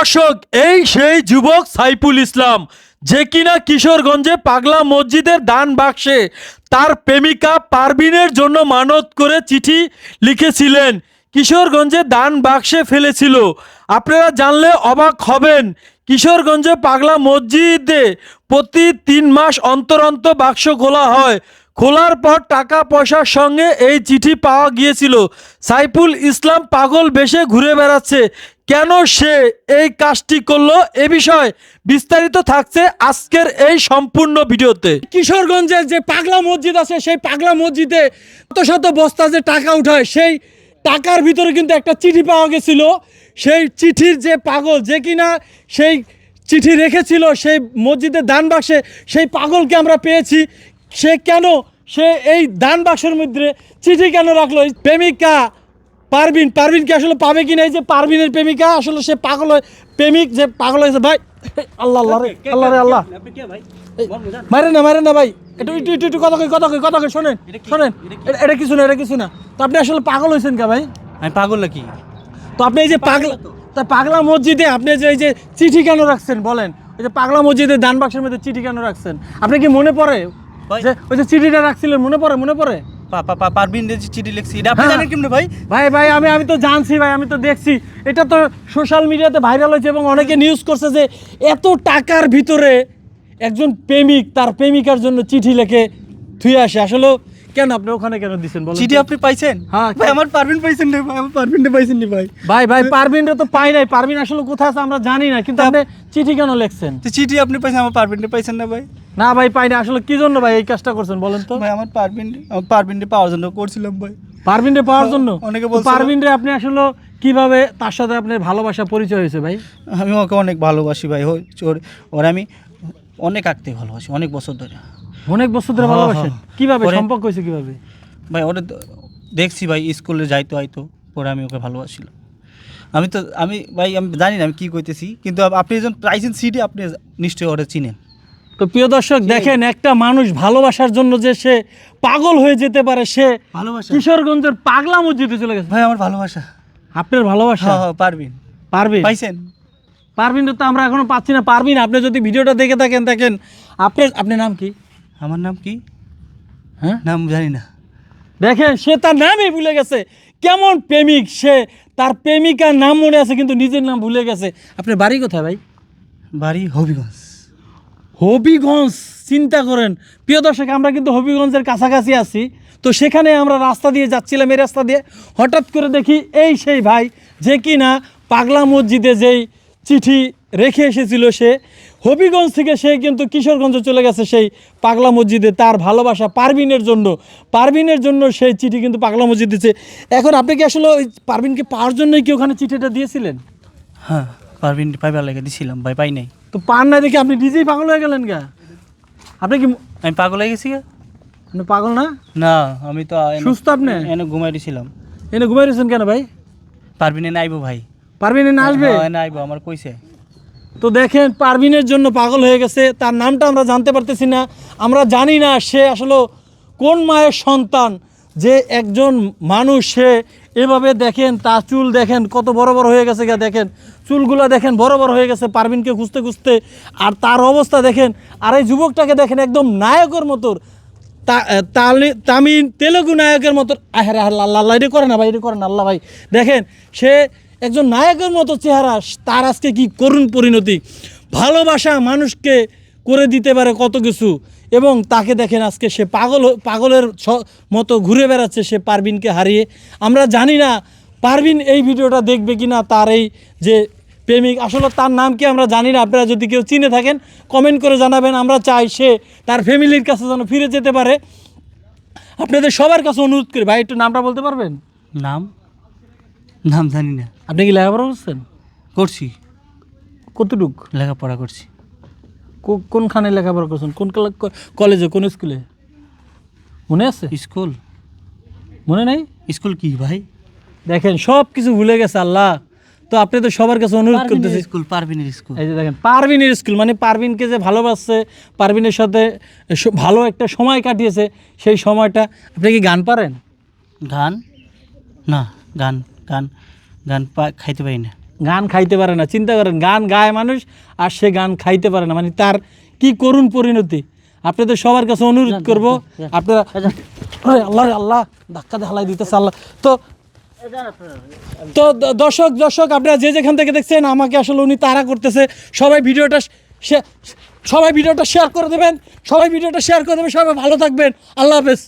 দর্শক, এই সেই যুবক সাইফুল ইসলাম, যে কিনা কিশোরগঞ্জে পাগলা মসজিদের দান বাক্সে তার প্রেমিকা পারবিনের জন্য মানত করে চিঠি লিখেছিলেন। কিশোরগঞ্জে দান বাক্সে ফেলেছিল। আপনারা জানলে অবাক হবেন, কিশোরগঞ্জে পাগলা মসজিদে প্রতি তিন মাস অন্তর অন্তর বাক্স খোলা হয়। খোলার পর টাকা পয়সার সঙ্গে এই চিঠি পাওয়া গিয়েছিল। সাইফুল ইসলাম পাগল বেশে ঘুরে বেড়াচ্ছে। কেন সে এই কাজটি করল এ বিষয়ে বিস্তারিত থাকছে আজকের এই সম্পূর্ণ ভিডিওতে। কিশোরগঞ্জের যে পাগলা মসজিদ আছে, সেই পাগলা মসজিদে শত শত বস্তা যে টাকা উঠায়, সেই টাকার ভিতরে কিন্তু একটা চিঠি পাওয়া গেছিল। সেই চিঠির যে পাগল যে কিনা সেই চিঠি রেখেছিল, সেই মসজিদের দান বাক্সে সেই পাগলকে আমরা পেয়েছি। সে কেন সে এই দান বাক্সের মধ্যে চিঠি কেন রাখল? প্রেমিকা পারবিন পারবিন কি আসলে পাবে কি না এই যে পারবিনের প্রেমিকা আসলে সে পাগল হয়ে প্রেমিক যে পাগল হয়েছে ভাই। আল্লাহ আল্লাহ রে আল্লাহ রে আল্লাহ। মারে না মারে না ভাই। একটু একটু একটু একটু কথা কই কথা কই কথা কই শোনেন শোনেন। এটা- কিছু না এটা কিছু না। তো আপনি আসলে পাগল হয়েছেন কে ভাই? আমি পাগল নাকি? তো আপনি এই যে পাগলা তা পাগলা মসজিদে আপনি যে এই যে চিঠি কেন রাখছেন বলেন? ওই যে পাগলা মসজিদে দান বাক্সের মধ্যে চিঠি কেন রাখছেন? আপনি কি মনে পড়ে। যে ওই যে চিঠিটা রাখছিলেন মনে পড়ে মনে পড়ে? পারবিন চিঠি লিখছি এটা আপনি হ্যাঁ। জানেন কেমনে ভাই? ভাই ভাই আমি আমি তো জানছি ভাই আমি তো দেখছি। এটা তো সোশ্যাল মিডিয়াতে ভাইরাল হয়েছে এবং অনেকে নিউজ করছে যে এত টাকার ভিতরে একজন প্রেমিক তার প্রেমিকার জন্য চিঠি লেখে থুয়ে আসে। আসলে কেন আপনি ওখানে কেন দিচ্ছেন বলেন চিঠি আপনি পাইছেন? হ্যাঁ। ভাই আমার পাইছেন না ভাই আমার পাইছেন নি ভাই। ভাই ভাই তো পাই নাই। আসলে কোথায় আছে আমরা জানি না কিন্তু আপনি চিঠি কেন লিখছেন? তো চিঠি আপনি পাইছেন আমার পাইছেন না ভাই। না ভাই পাই না আসলে কি জন্য ভাই এই কাজটা করছেন বলেন তো? ভাই আমার পাওয়ার জন্য করছিলাম ভাই। পারবিন পাওয়ার জন্য? অনেকে বলছিল- রে আপনি আসলে কীভাবে তার সাথে আপনার ভালোবাসা পরিচয় হয়েছে ভাই? আমি ওকে অনেক ভালোবাসি ভাই। ওর আমি অনেক আঁকতে ভালোবাসি অনেক বছর ধরে। অনেক বছর ধরে হ্যাঁ, ভালোবাসেন। হ্যাঁ। কীভাবে সম্পর্ক হয়েছে কীভাবে? ভাই ওটা দেখছি ভাই স্কুলে যাইতো আইতো পরে আমি ওকে ভালোবাসছিলাম আমি তো আমি ভাই আমি জানি না আমি কী করতেছি কিন্তু আপনি যখন পাইছেন সিডি আপনি নিশ্চয়ই ওটা চিনেন। তো প্রিয় দর্শক দেখেন একটা মানুষ ভালোবাসার জন্য যে সে পাগল হয়ে যেতে পারে সে ভালোবাসা? কিশোরগঞ্জের পাগলা মসজিদে চলে গেছে। ভাই আমার ভালোবাসা। আপনার ভালোবাসা? হ্যাঁ পারবিন। পারবিন? পাইছেন? পারবিন তো আমরা এখনও পাচ্ছি না। পারবিন আপনি যদি ভিডিওটা দেখে থাকেন দেখেন আপনার আপনার নাম কি? আমার নাম কি? হ্যাঁ? নাম জানি না। দেখেন সে তার নামই ভুলে গেছে। কেমন প্রেমিক সে। তার প্রেমিকার নাম মনে আছে কিন্তু নিজের নাম ভুলে গেছে। আপনার বাড়ি কোথায় ভাই? বাড়ি হবিগঞ্জ। হবিগঞ্জ চিন্তা করেন। প্রিয় দর্শক আমরা কিন্তু হবিগঞ্জের কাছাকাছি আছি। তো সেখানে আমরা রাস্তা দিয়ে যাচ্ছিলাম এই রাস্তা দিয়ে। হঠাৎ করে দেখি এই সেই ভাই যে কি না পাগলা মসজিদে যেই চিঠি রেখে এসেছিল সে। হবিগঞ্জ থেকে সে কিন্তু কিশোরগঞ্জে চলে গেছে সেই পাগলা মসজিদে। তার ভালোবাসা পারবিনের জন্য। পারবিনের জন্য সেই চিঠি কিন্তু পাগলা মসজিদ দিচ্ছে এখন আপনি কি আসলে ওই পারবিনকে পাওয়ার জন্যই কি ওখানে চিঠিটা দিয়েছিলেন? হ্যাঁ পারবিন পাইবার লেগে দিছিলাম ভাই পাই নাই। তো পান না দেখে আপনি নিজেই পাগল হয়ে গেলেন গা? আপনি কি আমি পাগল হয়ে গেছি গা? আপনি পাগল না? না আমি তো সুস্থ আপনি? এনে ঘুমাই দিছিলাম। এনে ঘুমাই রয়েছেন কেন ভাই? পারবিন এনে আইবো ভাই। পারবিন আসবে? আইবো আমার কইছে। তো দেখেন পারবিনের জন্য পাগল হয়ে গেছে তার নামটা আমরা জানতে পারতেছি না। আমরা জানি না সে আসলে কোন মায়ের সন্তান যে একজন মানুষ সে। এভাবে দেখেন তার চুল দেখেন কত বড় বড় হয়ে গেছে গা দেখেন। চুলগুলো দেখেন বড় বড় হয়ে গেছে পারবিনকে খুঁজতে খুঁজতে। আর তার অবস্থা দেখেন আর এই যুবকটাকে দেখেন একদম নায়কের মতোর। তা- তামিল তেলেগু নায়কের মতো আহের আল্লাহ আল্লাহ এটা করে না ভাই এটা করে না আল্লাহ ভাই। দেখেন সে একজন নায়কের মতো চেহারা, তার আজকে কি করুণ পরিণতি? ভালোবাসা মানুষকে করে দিতে পারে কত কিছু, এবং তাকে দেখেন আজকে সে পাগল পাগলের মতো ঘুরে বেড়াচ্ছে সে পারবিনকে হারিয়ে। আমরা জানি না পারবিন এই ভিডিওটা দেখবে কি না তার এই যে প্রেমিক, আসলে তার নাম কি আমরা জানি না। আপনারা যদি কেউ চিনে থাকেন কমেন্ট করে জানাবেন। আমরা চাই সে তার ফ্যামিলির কাছে যেন ফিরে যেতে পারে। আপনাদের সবার কাছে অনুরোধ করি, ভাই, একটু নামটা বলতে পারবেন? নাম? নাম জানি না। আপনি কি লেখাপড়া করছেন? করছি। কতটুক? লেখাপড়া করছি। কোনখানে লেখাপড়া করছেন? কোন কলেজে কোন স্কুলে? মনে আছে? স্কুল। মনে নেই? স্কুল কি ভাই? দেখেন সব কিছু ভুলে গেছে আল্লাহ। তো আপনি তো সবার কাছে অনুরোধ করতেছি স্কুল পারবিনের স্কুল। এই যে দেখেন পারভিনের স্কুল মানে পারভিনকে যে ভালোবাসছে পারভিনের সাথে ভালো একটা সময় কাটিয়েছে সেই সময়টা আপনি কি গান পারেন? গান? না গান গান গান খাইতে পারি না। গান খাইতে পারে না চিন্তা করেন গান গায় মানুষ আর সে গান খাইতে পারে না। মানে তার কি করুণ পরিণতি? আপনাদের সবার কাছে অনুরোধ করব আপনারা আল্লাহ আল্লাহ ধাক্কা দিয়ে হালাই দিতেছে আল্লাহ। তো তো দর্শক দর্শক আপনারা যে যেখান থেকে দেখছেন আমাকে আসলে উনি তারা করতেছে। সবাই ভিডিওটা সবাই ভিডিওটা শেয়ার করে দেবেন। সবাই ভিডিওটা শেয়ার করে দেবেন। সবাই ভালো থাকবেন। আল্লাহ হাফেজ।